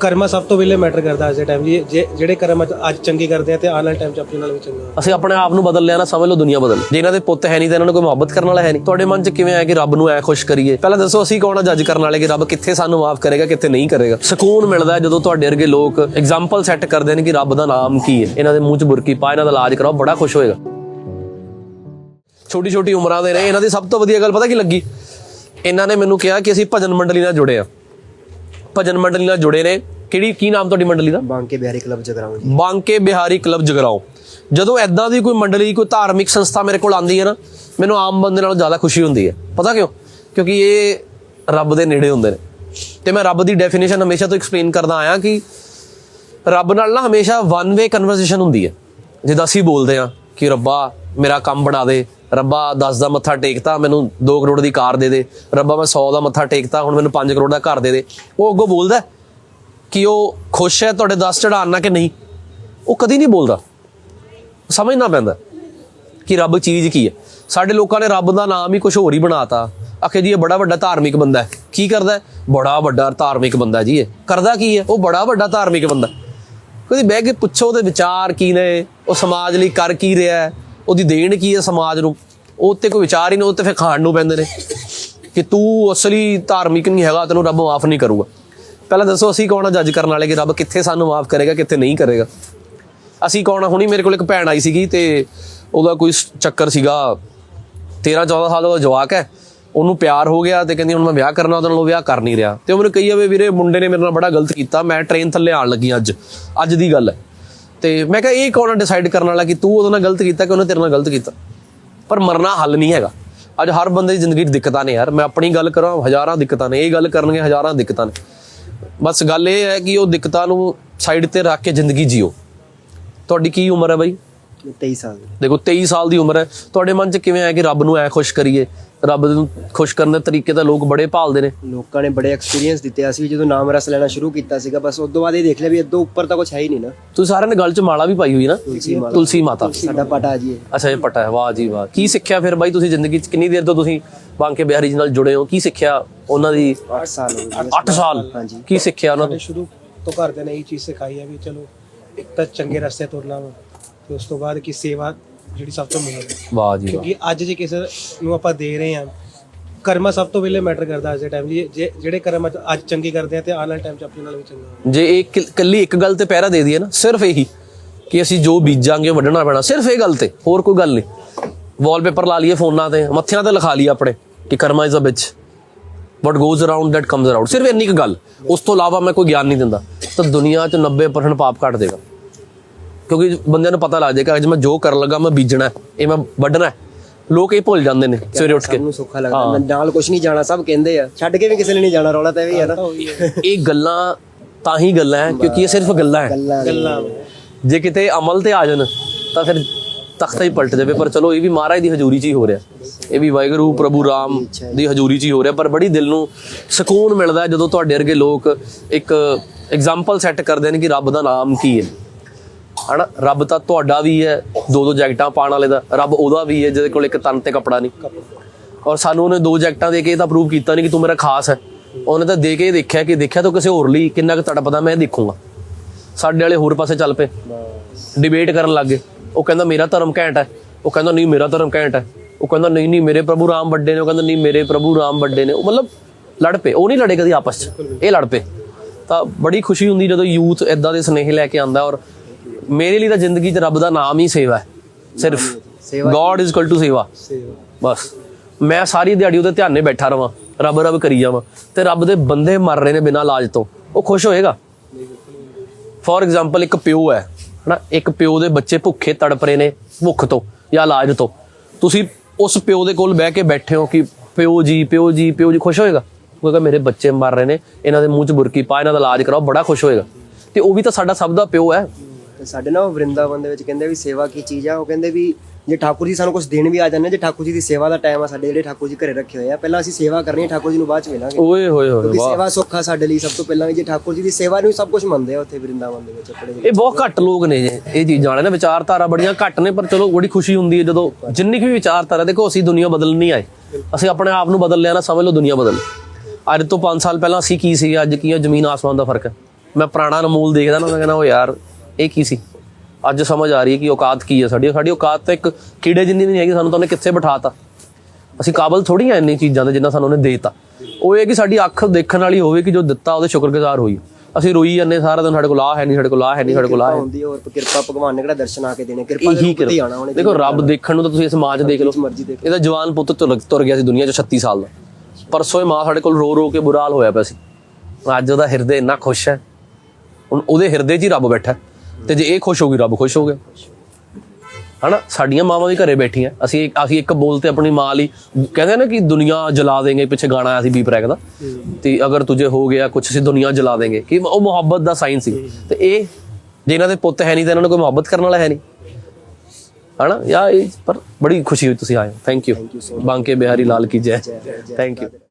ਕਰਮਾ ਸਭ ਤੋਂ ਪਹਿਲੇ ਮੈਟਰ ਕਰਦਾ ਅੱਜ ਦੇ ਟਾਈਮ ਜੀ। ਜੇ- ਜਿਹੜੇ ਕਰਮ ਅੱਜ ਅੱਜ ਚੰਗੇ ਕਰਦੇ ਆ ਤੇ ਆਉਣ ਵਾਲੇ ਟਾਈਮ 'ਚ ਆਪਣੇ ਨਾਲ ਵੀ ਚੰਗਾ ਅਸੀਂ ਆਪਣੇ ਆਪ ਨੂੰ ਬਦਲ ਲਿਆ ਨਾ, ਸਮਝ ਲਓ ਦੁਨੀਆ ਬਦਲ। ਜੇ ਇਹਨਾਂ ਦੇ ਪੁੱਤ ਹੈ ਨਹੀਂ ਤਾਂ ਇਹਨਾਂ ਨੂੰ ਕੋਈ ਮੁਹੱਬਤ ਕਰਨ ਵਾਲਾ ਹੈ ਨਹੀਂ। ਤੁਹਾਡੇ ਮਨ 'ਚ ਕਿਵੇਂ ਆਇਆ ਕਿ ਰੱਬ ਨੂੰ ਐ ਖੁਸ਼ ਕਰੀਏ? ਪਹਿਲਾਂ ਦੱਸੋ, ਅਸੀਂ ਕੌਣ ਆ ਜੱਜ ਕਰਨ ਵਾਲੇ ਕਿ ਰੱਬ ਕਿੱਥੇ ਸਾਨੂੰ ਮਾਫ ਕਰੇਗਾ, ਕਿੱਥੇ ਨਹੀਂ ਕਰੇਗਾ? ਸਕੂਨ ਮਿਲਦਾ ਹੈ ਜਦੋਂ ਤੁਹਾਡੇ ਵਰਗੇ ਲੋਕ ਐਗਜ਼ਾਮਪਲ ਸੈੱਟ ਕਰਦੇ ਨੇ ਕਿ ਰੱਬ ਦਾ ਨਾਮ ਕੀ ਹੈ। ਇਹਨਾਂ ਦੇ ਮੂੰਹ 'ਚ ਬੁਰਕੀ ਪਾ, ਇਹਨਾਂ ਦਾ ਇਲਾਜ ਕਰਾਓ, ਬੜਾ ਖੁਸ਼ ਹੋਏਗਾ। ਛੋਟੀ ਛੋਟੀ ਉਮਰਾਂ ਦੇ ਨੇ, ਇਹਨਾਂ ਦੀ ਸਭ ਤੋਂ ਵਧੀਆ ਗੱਲ ਪਤਾ ਕੀ ਲੱਗੀ? ਇਹਨਾਂ ਨੇ ਮੈਨੂੰ ਕਿਹਾ ਕਿ ਅਸੀਂ ਭਜਨ ਮੰਡਲੀ ਨਾਲ ਜੁੜੇ ਆ ਭਜਨ ਮੰਡਲੀ ਨਾਲ ਜੁੜੇ ਨੇ। ਕਿਹੜੀ ਕੀ ਨਾਮ ਤੁਹਾਡੀ ਮੰਡਲੀ ਦਾ? ਬਾਂਕੇ ਬਿਹਾਰੀ ਕਲੱਬ ਜਗਰਾਉਂ ਜੀ। ਬਾਂਕੇ ਬਿਹਾਰੀ ਕਲੱਬ ਜਗਰਾਓ ਜਦੋਂ ਐਦਾਂ ਦੀ ਕੋਈ ਮੰਡਲੀ ਕੋਈ ਧਾਰਮਿਕ ਸੰਸਥਾ ਮੇਰੇ ਕੋਲ ਆਉਂਦੀ ਹੈ ਨਾ ਮੈਨੂੰ ਆਮ ਬੰਦੇ ਨਾਲੋਂ ਜ਼ਿਆਦਾ ਖੁਸ਼ੀ ਹੁੰਦੀ ਹੈ। ਪਤਾ ਕਿਉਂ? ਕਿਉਂਕਿ ਇਹ ਰੱਬ ਦੇ ਨੇੜੇ ਹੁੰਦੇ ਨੇ। ਤੇ ਮੈਂ ਰੱਬ ਦੀ ਡੈਫੀਨੇਸ਼ਨ ਹਮੇਸ਼ਾ ਤੋਂ ਐਕਸਪਲੇਨ ਕਰਦਾ ਆਇਆ ਕਿ ਰੱਬ ਨਾਲ ਨਾ ਹਮੇਸ਼ਾ ਵਨ ਵੇ ਕਨਵਰਸੇਸ਼ਨ ਹੁੰਦੀ ਹੈ। ਜਿੱਦਾਂ ਅਸੀਂ ਬੋਲਦੇ ਆ ਕਿ ਰੱਬਾ ਮੇਰਾ ਕੰਮ ਬਣਾ ਦੇ। ਰੱਬਾ 10 ਦਾ ਮੱਥਾ ਟੇਕਤਾ, ਮੈਨੂੰ 2 ਕਰੋੜ ਦੀ ਕਾਰ ਦੇ ਦੇ। ਰੱਬਾ, ਮੈਂ 100 ਦਾ ਮੱਥਾ ਟੇਕਤਾ, ਹੁਣ ਮੈਨੂੰ 5 ਕਰੋੜ ਦਾ ਘਰ ਦੇ ਦੇ। ਉਹ ਅੱਗੋਂ ਬੋਲਦਾ ਕਿ ਉਹ ਖੁਸ਼ ਹੈ ਤੁਹਾਡੇ 10 ਚੜਾਉਣ ਨਾਲ ਕਿ ਨਹੀਂ? ਉਹ ਕਦੀ ਨਹੀਂ ਬੋਲਦਾ। ਸਮਝਣਾ ਪੈਂਦਾ ਕਿ ਰੱਬ ਚੀਜ਼ ਕੀ ਹੈ। ਸਾਡੇ ਲੋਕਾਂ ਨੇ ਰੱਬ ਦਾ ਨਾਮ ਹੀ ਕੁਝ ਹੋਰ ਹੀ ਬਣਾਤਾ। ਆਖੇ ਜੀ, ਇਹ ਬੜਾ ਵੱਡਾ ਧਾਰਮਿਕ ਬੰਦਾ ਹੈ। ਕੀ ਕਰਦਾ ਹੈ? ਬੜਾ ਵੱਡਾ ਧਾਰਮਿਕ ਬੰਦਾ ਜੀ ਇਹ। ਕਰਦਾ ਕੀ ਹੈ? ਉਹ ਬੜਾ ਵੱਡਾ ਧਾਰਮਿਕ ਬੰਦਾ ਕਦੀ ਬਹਿ ਕੇ ਪੁੱਛੋ ਉਹਦੇ ਵਿਚਾਰ ਕੀ ਨੇ? ਉਹ ਸਮਾਜ ਲਈ ਕਰ ਕੀ ਰਿਹਾ ਹੈ? ਉਹਦੀ ਦੇਣ ਕੀ ਹੈ ਸਮਾਜ ਨੂੰ? ਉਹ ਤੇ ਕੋਈ ਵਿਚਾਰ ਹੀ ਨਹੀਂ, ਉਹ ਤੇ ਫਿਰ ਖਾਣ ਨੂੰ ਪੈਂਦੇ ਨੇ। ਕਿ ਤੂੰ ਅਸਲੀ ਧਾਰਮਿਕ ਨਹੀਂ ਹੈਗਾ, ਤੈਨੂੰ ਰੱਬ ਮਾਫ ਨਹੀਂ ਕਰੂਗਾ। ਪਹਿਲਾਂ ਦੱਸੋ, ਅਸੀਂ ਕੌਣ ਆ ਜੱਜ ਕਰਨ ਵਾਲੇ ਕਿ ਰੱਬ ਕਿੱਥੇ ਸਾਨੂੰ ਮਾਫ ਕਰੇਗਾ, ਕਿੱਥੇ ਨਹੀਂ ਕਰੇਗਾ? ਅਸੀਂ ਕੌਣ ਆ? ਹੁਣੀ ਮੇਰੇ ਕੋਲ ਇੱਕ ਭੈਣ ਆਈ ਸੀਗੀ ਤੇ ਉਹਦਾ ਕੋਈ ਚੱਕਰ ਸੀਗਾ। 13 14 ਸਾਲ ਦਾ ਜਵਾਕ ਹੈ। ਉਹਨੂੰ ਪਿਆਰ ਹੋ ਗਿਆ ਤੇ ਕਹਿੰਦੀ, ਹੁਣ ਮੈਂ ਵਿਆਹ ਕਰਨਾ, ਉਹਦੇ ਨਾਲ ਉਹ ਵਿਆਹ ਕਰ ਨਹੀਂ ਰਿਹਾ। ਤੇ ਉਹ ਮੈਨੂੰ ਕਹੀ ਜਾਵੇ, ਵੀਰੇ, ਮੁੰਡੇ ਨੇ ਮੇਰੇ ਨਾਲ ਬੜਾ ਗਲਤ ਕੀਤਾ, ਮੈਂ ਟ੍ਰੇਨ ਥੱਲੇ ਆਣ ਲੱਗੀ ਅੱਜ। ਅੱਜ ਦੀ ਗੱਲ ਹੈ। ਤੇ ਮੈਂ ਕਿਹਾ, ਇਹ ਕੌਣ ਡਿਸਾਈਡ ਕਰਨ ਵਾਲਾ ਕਿ ਤੂੰ ਉਹਦੇ ਨਾਲ ਗਲਤ ਕੀਤਾ ਕਿ ਉਹਨੇ ਤੇਰੇ ਨਾਲ ਗਲਤ ਕੀਤਾ? ਪਰ ਮਰਨਾ ਹੱਲ ਨਹੀਂ ਹੈਗਾ। ਅੱਜ ਹਰ ਬੰਦੇ ਦੀ ਜ਼ਿੰਦਗੀ 'ਚ ਦਿੱਕਤਾਂ ਨੇ ਯਾਰ। ਮੈਂ ਆਪਣੀ ਗੱਲ ਕਰਾਂ, ਹਜ਼ਾਰਾਂ ਦਿੱਕਤਾਂ ਨੇ। ਇਹ ਗੱਲ ਕਰਨਗੇ, ਹਜ਼ਾਰਾਂ ਦਿੱਕਤਾਂ ਨੇ। ਬਸ ਗੱਲ ਇਹ ਹੈ ਕਿ ਉਹ ਦਿੱਕਤਾਂ ਨੂੰ ਸਾਈਡ ਤੇ ਰੱਖ ਕੇ ਜ਼ਿੰਦਗੀ ਜੀਓ। ਤੁਹਾਡੀ ਕੀ ਉਮਰ ਹੈ ਬਾਈ? 23 ਸਾਲ ਦੇ। ਦੇਖੋ 23 ਸਾਲ ਦੀ ਉਮਰ ਹੈ। ਤੁਹਾਡੇ ਮਨ 'ਚ ਕਿਵੇਂ ਆਇਆ ਕਿ ਰੱਬ ਨੂੰ ਐ ਖੁਸ਼ ਕਰੀਏ? ਰੱਬ ਨੂੰ ਖੁਸ਼ ਕਰਨ ਦੇ ਤਰੀਕੇ ਤਾਂ ਲੋਕ ਬੜੇ ਭਾਲਦੇ ਨੇ। ਲੋਕਾਂ ਨੇ ਬੜੇ ਐਕਸਪੀਰੀਅੰਸ ਦਿੱਤੇ। ਅਸੀਂ ਵੀ ਜਦੋਂ ਨਾਮ ਰਸ ਲੈਣਾ ਸ਼ੁਰੂ ਕੀਤਾ ਸੀਗਾ ਬਸ ਉਸ ਤੋਂ ਬਾਅਦ ਇਹ ਦੇਖ ਲਿਆ ਵੀ ਇਦੋਂ ਉੱਪਰ ਤਾਂ ਕੁਝ ਹੈ ਹੀ ਨਹੀਂ ਨਾ। ਤੁਸੀਂ ਸਾਰਿਆਂ ਨੇ ਗਲ 'ਚ ਮਾਲਾ ਵੀ ਪਾਈ ਹੋਈ ਨਾ? ਤੁਲਸੀ ਮਾਤਾ। ਤੁਲਸੀ ਮਾਤਾ। ਸਾਡਾ ਪਟਾ ਜੀ। ਅੱਛਾ ਇਹ ਪਟਾ ਹੈ। ਵਾਹ ਜੀ ਵਾਹ। ਕੀ ਸਿੱਖਿਆ ਫਿਰ ਬਾਈ ਤੁਸੀਂ ਜ਼ਿੰਦਗੀ 'ਚ? ਕਿੰਨੀ ਦੇਰ ਤੋਂ ਤੁਸੀਂ ਬਾਂਕੇ ਬਿਹਾਰੀ ਜੀ ਨਾਲ ਜੁੜੇ ਹੋ? ਕੀ ਸਿੱਖਿਆ ਉਹਨਾਂ ਦੀ? 8 ਸਾਲ ਹੋ ਗਏ। 8 ਸਾਲ। ਹਾਂਜੀ। ਕੀ ਸਿੱਖਿਆ ਉਹਨਾਂ ਤੋਂ? ਸਾਡੇ ਸ਼ੁਰੂ ਤੋਂ ਘਰਦਿਆਂ ਨੇ ਇਹ ਚੀਜ਼ ਸਿਖਾਈ ਹੈ ਵੀ ਚਲੋ ਇੱਕ ਤਾਂ ਚੰਗੇ ਰਸਤੇ ਤੁਰਨਾ ਵਾ। ਤੇ ਉਸ ਤੋਂ ਬਾਅਦ ਕੀ ਸੇਵਾ ਜਿਹੜੀ ਸਭ ਤੋਂ ਹੈ। ਵਾਹ ਜੀ ਵਾਹ। ਕਿਉਂਕਿ ਅੱਜ ਜੇ ਕਿਸੇ ਨੂੰ ਆਪਾਂ ਦੇ ਰਹੇ ਹਾਂ ਕਰਮਾ ਸਭ ਤੋਂ ਪਹਿਲੇ ਮੈਟਰ ਕਰਦਾ ਅੱਜ ਦੇ ਟਾਈਮ ਜੀ ਜੇ- ਜਿਹੜੇ ਕਰਮ ਅੱਜ ਅੱਜ ਚੰਗੇ ਕਰਦੇ ਆ ਤੇ ਆਉਣ ਵਾਲੇ ਟਾਈਮ 'ਚ ਆਪਣੇ ਨਾਲ ਵੀ ਚੰਗਾ ਜੇ ਇਹ ਕਿਲ- ਕੱਲੀ ਇੱਕ ਗੱਲ ਤੇ ਪਹਿਰਾ ਦੇ ਦਈਏ ਨਾ ਸਿਰਫ ਇਹੀ ਕਿ ਅਸੀਂ ਜੋ ਬੀਜਾਂਗੇ ਉਹ ਵੱਢਣਾ ਪੈਣਾ ਸਿਰਫ ਇਹ ਗੱਲ ਤੇ ਹੋਰ ਕੋਈ ਗੱਲ ਨਹੀਂ। ਵਾਲਪੇਪਰ ਲਾ ਲਈਏ ਫੋਨਾਂ ਤੇ ਮੱਥਿਆਂ ਤੇ ਲਿਖਾ ਲਈਏ ਆਪਣੇ ਕਿ karma is a bitch what goes around that comes around ਸਿਰਫ ਇੰਨੀ ਕੁ ਗੱਲ। ਉਸ ਤੋਂ ਇਲਾਵਾ ਮੈਂ ਕੋਈ ਗਿਆਨ ਨਹੀਂ ਦਿੰਦਾ। ਤਾਂ ਦੁਨੀਆ 'ਚ 90% ਪਾਪ ਕੱਟ ਦੇਗਾ। ਕਿਉਂਕਿ ਬੰਦਿਆਂ ਨੂੰ ਪਤਾ ਲੱਗ ਜਾਏਗਾ ਅੱਜ ਮੈਂ ਜੋ ਕਰਨ ਲੱਗਾ ਮੈਂ ਬੀਜਣਾ ਇਹ ਮੈਂ ਵੱਢਣਾ। ਲੋਕ ਇਹ ਭੁੱਲ ਜਾਂਦੇ ਨੇ ਸਵੇਰੇ ਉੱਠ ਕੇ। ਸੁੱਖਾ ਲੱਗਦਾ ਨਾਲ ਕੁਝ ਨਹੀਂ ਜਾਣਾ ਸਭ ਕਹਿੰਦੇ ਆ। ਛੱਡ ਕੇ ਵੀ ਕਿਸੇ ਨੇ ਨਹੀਂ ਜਾਣਾ ਰੌਲਾ ਤਾਂ ਇਹ ਵੀ ਹੈ ਨਾ। ਇਹ ਗੱਲਾਂ ਤਾਂ ਹੀ ਗੱਲਾਂ ਹੈ ਕਿਉਂਕਿ ਇਹ ਸਿਰਫ ਗੱਲਾਂ ਹੈ। ਗੱਲਾਂ ਜੇ ਕਿਤੇ ਅਮਲ ਤੇ ਆ ਜਾਣ ਤਾਂ ਫਿਰ ਤਖਤਾ ਹੀ ਪਲਟ ਜਾਵੇ। ਪਰ ਚਲੋ ਇਹ ਵੀ ਮਹਾਰਾਜ ਦੀ ਹਜ਼ੂਰੀ 'ਚ ਹੀ ਹੋ ਰਿਹਾ। ਇਹ ਵੀ ਵਾਹਿਗੁਰੂ ਪ੍ਰਭੂ ਰਾਮ ਦੀ ਹਜ਼ੂਰੀ 'ਚ ਹੀ ਹੋ ਰਿਹਾ। ਪਰ ਬੜੀ ਦਿਲ ਨੂੰ ਸਕੂਨ ਮਿਲਦਾ ਜਦੋਂ ਤੁਹਾਡੇ ਵਰਗੇ ਲੋਕ ਇੱਕ ਐਗਜ਼ਾਮਪਲ ਸੈੱਟ ਕਰਦੇ ਨੇ ਕਿ ਰੱਬ ਦਾ ਨਾਮ ਕੀ ਹੈ। ਹਨਾ? ਰੱਬ ਤਾਂ ਤੁਹਾਡਾ ਵੀ ਹੈ ਦੋ ਦੋ ਜੈਕਟਾਂ ਪਾਉਣ ਵਾਲੇ ਦਾ। ਰੱਬ ਉਹਦਾ ਵੀ ਹੈ, ਜਿਹਦੇ ਕੋਲ ਇੱਕ ਤਨ ਤੇ ਕੱਪੜਾ ਨਹੀਂ। ਔਰ ਸਾਨੂੰ ਉਹਨੇ ਦੋ ਜੈਕਟਾਂ ਦੇ ਕੇ ਇਹ ਤਾਂ ਪ੍ਰੂਵ ਕੀਤਾ ਨਹੀਂ ਕਿ ਤੂੰ ਮੇਰਾ ਖਾਸ ਹੈ। ਉਹਨੇ ਤਾਂ ਦੇ ਕੇ ਦੇਖਿਆ ਕਿ ਦੇਖਿਆ ਤਾਂ ਕਿਸੇ ਹੋਰ ਲਈ ਕਿੰਨਾ ਕੁ ਤੜਪਦਾ, ਮੈਂ ਦੇਖੂੰਗਾ। ਸਾਡੇ ਵਾਲੇ ਹੋਰ ਪਾਸੇ ਚੱਲ ਪਏ। ਡਿਬੇਟ ਕਰਨ ਲੱਗ ਗਏ। ਉਹ ਕਹਿੰਦਾ, ਮੇਰਾ ਧਰਮ ਘੈਂਟ ਹੈ। ਉਹ ਕਹਿੰਦਾ, ਨਹੀਂ, ਮੇਰਾ ਧਰਮ ਘੈਂਟ ਹੈ। ਉਹ ਕਹਿੰਦਾ, ਨਹੀਂ ਨਹੀਂ, ਮੇਰੇ ਪ੍ਰਭੂ ਰਾਮ ਵੱਡੇ ਨੇ। ਉਹ ਕਹਿੰਦਾ, ਨਹੀਂ, ਮੇਰੇ ਪ੍ਰਭੂ ਰਾਮ ਵੱਡੇ ਨੇ। ਉਹ ਮਤਲਬ ਲੜ ਪਏ। ਉਹ ਨਹੀਂ ਲੜੇ ਕਦੀ ਆਪਸ 'ਚ। ਇਹ ਲੜ ਪਏ। ਤਾਂ ਬੜੀ ਖੁਸ਼ੀ ਹੁੰਦੀ ਜਦੋਂ ਯੂਥ ਇਦਾਂ ਦੇ ਸਨੇਹ ਲੈ ਕੇ ਆਂਦਾ ਔਰ ਮੇਰੇ ਲਈ ਤਾਂ ਜ਼ਿੰਦਗੀ 'ਚ ਰੱਬ ਦਾ ਨਾਮ ਹੀ ਸੇਵਾ ਹੈ। ਸਿਰਫ। ਗੋਡ ਇਜ਼ ਇਕੁਅਲ ਟੂ ਸੇਵਾ। ਬਸ। ਮੈਂ ਸਾਰੀ ਦਿਹਾੜੀ ਉਹਦੇ ਧਿਆਨੇ ਬੈਠਾ ਰਵਾਂ। ਰੱਬ ਰੱਬ ਕਰੀ ਜਾਵਾਂ। ਤੇ ਰੱਬ ਦੇ ਬੰਦੇ ਮਰ ਰਹੇ ਨੇ ਬਿਨਾਂ ਇਲਾਜ ਤੋਂ। ਉਹ ਖੁਸ਼ ਹੋਏਗਾ? ਫੋਰ ਐਗਜ਼ਾਮਪਲ ਇੱਕ ਪਿਓ ਹੈ। ਹਨਾ? ਇੱਕ ਪਿਓ ਦੇ ਬੱਚੇ ਭੁੱਖੇ ਤੜਪ ਰਹੇ ਨੇ ਭੁੱਖ ਤੋਂ ਜਾਂ ਇਲਾਜ ਤੋਂ। ਤੁਸੀਂ ਉਸ ਪਿਓ ਦੇ ਕੋਲ ਬਹਿ ਕੇ ਬੈਠੇ ਹੋ ਕਿ ਪਿਓ ਜੀ ਪਿਓ ਜੀ ਪਿਓ ਜੀ ਖੁਸ਼ ਹੋਏਗਾ? ਉਹ ਕਹੇਗਾ ਮੇਰੇ ਬੱਚੇ ਮਰ ਰਹੇ ਨੇ। ਇਹਨਾਂ ਦੇ ਮੂੰਹ 'ਚ ਬੁਰਕੀ ਪਾ ਇਹਨਾਂ ਦਾ ਇਲਾਜ ਕਰਾਓ ਬੜਾ ਖੁਸ਼ ਹੋਏਗਾ। ਤੇ ਉਹ ਵੀ ਤਾਂ ਸਾਡਾ ਸਭ ਦਾ ਪਿਓ ਹੈ। ਸਾਡੇ ਨਾ ਉਹ ਵਰਿੰਦਾਵਨ ਦੇ ਵਿੱਚ ਕਹਿੰਦੇ ਵੀ ਸੇਵਾ ਕੀ ਚੀਜ਼ ਆ ਉਹ ਕਹਿੰਦੇ ਵੀ ਜੇ ਠਾਕੁਰ ਜੀ ਸਾਨੂੰ ਕੁਝ ਦੇਣ ਵੀ ਆ ਜਾਂਦੇ ਜੇ ਠਾਕੁਰ ਜੀ ਦੀ ਸੇਵਾ ਦਾ ਟਾਈਮ ਆ ਸਾਡੇ ਜਿਹੜੇ ਠਾਕੁਰ ਜੀ ਘਰੇ ਰੱਖੇ ਹੋਏ ਆ ਪਹਿਲਾਂ ਅਸੀਂ ਸੇਵਾ ਕਰਨੀ ਹੈ ਠਾਕੁਰ ਜੀ ਨੂੰ ਬਾਅਦ ਚ ਮਿਲਾਂਗੇ। ਓਏ ਹੋਏ ਹੋਏ ਵਾਹ। ਸੇਵਾ ਸੁੱਖ ਸਾਡੇ ਲਈ ਸਭ ਤੋਂ ਪਹਿਲਾਂ ਜੇ ਠਾਕੁਰ ਜੀ ਦੀ ਸੇਵਾ ਨੂੰ ਸਭ ਕੁਝ ਮੰਨਦੇ ਆ ਉੱਥੇ ਵਰਿੰਦਾਵਨ ਦੇ ਵਿੱਚ ਆਪਣੇ ਇਹ ਬਹੁਤ ਘੱਟ ਲੋਕ ਨੇ ਜੇ ਇਹ ਚੀਜ਼ਾਂ ਵਾਲੇ ਨਾ ਵਿਚਾਰਧਾਰਾ ਬੜੀਆਂ ਘੱਟ ਨੇ ਪਰ ਚਲੋ ਬੜੀ ਖੁਸ਼ੀ ਹੁੰਦੀ ਹੈ ਜਦੋਂ ਜਿੰਨੀ ਵੀ ਵਿਚਾਰਧਾਰਾ ਦੇਖੋ ਅਸੀਂ ਦੁਨੀਆ ਬਦਲਣ ਨਹੀਂ ਆਏ। ਅਸੀਂ ਆਪਣੇ ਆਪ ਨੂੰ ਬਦਲ ਲਿਆ ਨਾ ਸਮਝ ਲਓ ਦੁਨੀਆ ਬਦਲ। ਅੱਜ ਤੋਂ 5 ਸਾਲ ਪਹਿਲਾਂ ਅਸੀਂ ਕੀ ਸੀ ਅੱਜ ਕੀ ਜ਼ਮੀਨ ਆਸਮਾਨ ਦਾ ਫ਼ਰਕ ਹੈ। ਮੈਂ ਪੁਰਾਣਾ ਅਨਮੋਲ ਦੇਖਦਾ ਨਾ ਮੈਂ ਕਹਿੰਦਾ ਉਹ ਯਾਰ ਇਹ ਕੀ ਸੀ? ਅੱਜ ਸਮਝ ਆ ਰਹੀ ਹੈ ਕਿ ਔਕਾਤ ਕੀ ਹੈ ਸਾਡੀ। ਸਾਡੀ ਔਕਾਤ ਤਾਂ ਇੱਕ ਕੀੜੇ ਜਿੰਨੀ ਵੀ ਨਹੀਂ ਹੈਗੀ ਸਾਨੂੰ ਤਾਂ ਉਹਨੇ ਕਿੱਥੇ ਬਿਠਾਤਾ? ਅਸੀਂ ਕਾਬਲ ਥੋੜੀਆਂ ਇੰਨੀ ਚੀਜ਼ਾਂ ਦੇ ਜਿੰਨਾ ਸਾਨੂੰ ਉਹਨੇ ਦੇਤਾ। ਉਹ ਇਹ ਕਿ ਸਾਡੀ ਅੱਖ ਦੇਖਣ ਵਾਲੀ ਹੋਵੇ ਕਿ ਜੋ ਦਿੱਤਾ ਉਹਦੇ ਸ਼ੁਕਰਗੁਜ਼ਾਰ ਹੋਈ। ਅਸੀਂ ਰੋਈ ਜਾਂਦੇ ਸਾਰਾ ਦਿਨ ਸਾਡੇ ਕੋਲ ਆ ਹੈ ਨਹੀਂ ਸਾਡੇ ਕੋਲ ਆ ਹੈ ਨਹੀਂ ਸਾਡੇ ਕੋਲ ਆ ਹੈ ਹੁੰਦੀ ਹੋਰ ਕਿਰਪਾ ਭਗਵਾਨ ਨੇ ਕਿਹੜਾ ਦਰਸ਼ਨ ਆ ਕੇ ਦੇਣੇ? ਕਿਰਪਾ ਦੇ ਇਹੀ ਰੂਪ ਤੇ ਹੀ ਆਉਣਾ ਉਹਨੇ ਦੇਖੋ ਰੱਬ ਦੇਖਣ ਨੂੰ ਤਾਂ ਤੁਸੀਂ ਇਸ ਮਾਂ 'ਚ ਦੇਖ ਲਓ। ਇਹਦਾ ਜਵਾਨ ਪੁੱਤ ਤੁਰ ਤੁਰ ਗਿਆ ਸੀ ਦੁਨੀਆ 'ਚ 36 ਸਾਲ ਦਾ। ਪਰਸੋਂ ਇਹ ਮਾਂ ਸਾਡੇ ਕੋਲ ਰੋ ਰੋ ਕੇ ਬੁਰਾ ਹਾਲ ਹੋਇਆ ਪਿਆ ਸੀ। ਅੱਜ ਉਹਦਾ ਹਿਰਦੇ ਇੰਨਾ ਖੁਸ਼ ਹੈ। ਹੁਣ ਉਹਦੇ ਹਿਰਦੇ 'ਚ ਹੀ ਰੱਬ ਬੈਠਾ। ਹੈ। ਤੇ ਜੇ ਇਹ ਖੁਸ਼ ਹੋ ਗਈ ਰੱਬ ਖੁਸ਼ ਹੋ ਗਿਆ। ਹਨਾ? ਸਾਡੀਆਂ ਮਾਵਾਂ ਵੀ ਘਰੇ ਬੈਠੀਆਂ। ਅਸੀਂ ਅਸੀਂ ਇੱਕ ਬੋਲ ਤੇ ਆਪਣੀ ਮਾਂ ਲਈ ਕਹਿੰਦੇ ਨਾ ਕਿ ਦੁਨੀਆ ਜਲਾ ਦੇਂਗੇ ਪਿੱਛੇ ਗਾਣਾ ਆਇਆ ਸੀ ਬੀਪ ਰੈਕ ਦਾ। ਤੇ ਅਗਰ ਤੁਝੇ ਹੋ ਗਿਆ ਕੁਛ ਅਸੀਂ ਦੁਨੀਆ ਜਲਾ ਦੇਂਗੇ। ਕਿ ਉਹ ਮੁਹੱਬਤ ਦਾ ਸਾਈਨ ਸੀ। ਤੇ ਇਹ ਜੇ ਇਹਨਾਂ ਦੇ ਪੁੱਤ ਹੈ ਨਹੀਂ ਤਾਂ ਇਹਨਾਂ ਨੂੰ ਕੋਈ ਮੁਹੱਬਤ ਕਰਨ ਵਾਲਾ ਹੈ ਨਹੀਂ। ਹਨਾ? ਯਾ ਇਹ ਪਰ ਬੜੀ ਖੁਸ਼ੀ ਹੋਈ ਤੁਸੀਂ ਆਏ ਥੈਂਕ ਯੂ ਬਾਂਕੇ ਬਿਹਾਰੀ ਲਾਲ ਕੀ ਜੈ। Thank you